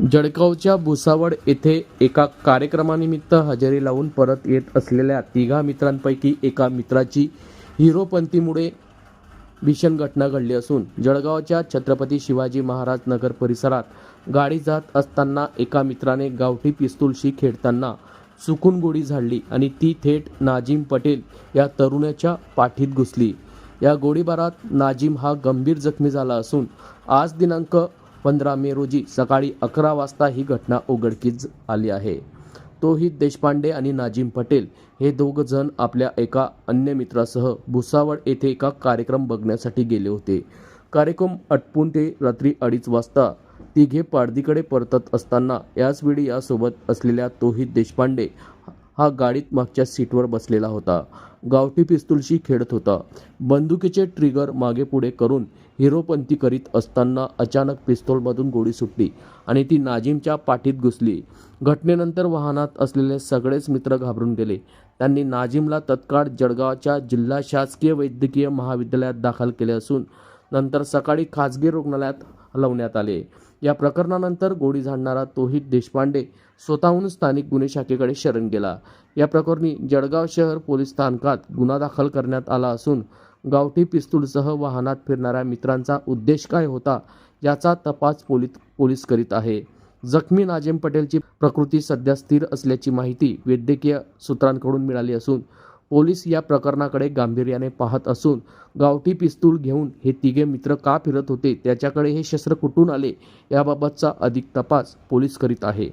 जळगावच्या भुसावळ येथे एका कार्यक्रमानिमित्त हजेरी लावून परत येत असलेल्या तिघा मित्रांपैकी एका मित्राची हिरोपंथीमुळे भीषण घटना घडली असून जळगावच्या छत्रपती शिवाजी महाराज नगर परिसरात गाडी जात असताना एका मित्राने गावठी पिस्तूलशी खेळताना चुकून गोळी झाडली आणि ती थेट नाजिम पटेल या तरुणाच्या पाठीत घुसली. या गोळीबारात नाजिम हा गंभीर जखमी झाला असून आज दिनांक पंधरा मे रोजी सकाळी अकरा वाजता ही घटना उघडकीस आली आहे. तोहित देशपांडे आणि नाजिम पटेल हे दोघं जण आपल्या एका अन्य मित्रासह भुसावळ येथे एका कार्यक्रम बघण्यासाठी गेले होते. कार्यक्रम आटपून ते रात्री अडीच वाजता. तिघे पाडदीकडे परतत असताना याचवेळी यासोबत असलेल्या तोहित देशपांडे हा गाडीत मागच्या सीटवर बसलेला होता. गावठी पिस्तूलशी खेळत होता. बंदुकीचे ट्रिगर मागे पुढे करून हिरोपंथी करीत असताना अचानक पिस्तोलमधून गोळी सुटली आणि ती नाजिमच्या पाठीत घुसली. घटनेनंतर वाहनात असलेले सगळेच मित्र घाबरून गेले. त्यांनी नाजिमला तत्काळ जळगावच्या जिल्हा शासकीय वैद्यकीय महाविद्यालयात दाखल केले असून नंतर सकाळी खाजगी रुग्णालयात हलवण्यात आले. या प्रकरणानंतर गोळी झाडणारा तोहित देशपांडे स्वतःहून स्थानिक गुन्हे शाखेकडे शरण गेला. या प्रकरणी जळगाव शहर पोलीस स्थानकात गुन्हा दाखल करण्यात आला असून गावठी पिस्तूलसह वाहनात फिरणाऱ्या मित्रांचा उद्देश काय होता याचा तपास पोलीस पोलीस करीत आहे. जखमी नाजेम पटेलची प्रकृती सध्या स्थिर असल्याची माहिती वैद्यकीय सूत्रांकडून मिळाली असून पोलीस या प्रकरणाकडे गांभीर्याने पाहत असून गावठी पिस्तूल घेऊन हे तिघे मित्र का फिरत होते त्याच्याकडे हे शस्त्र कुठून आले याबाबतचा अधिक तपास पोलीस करीत आहे.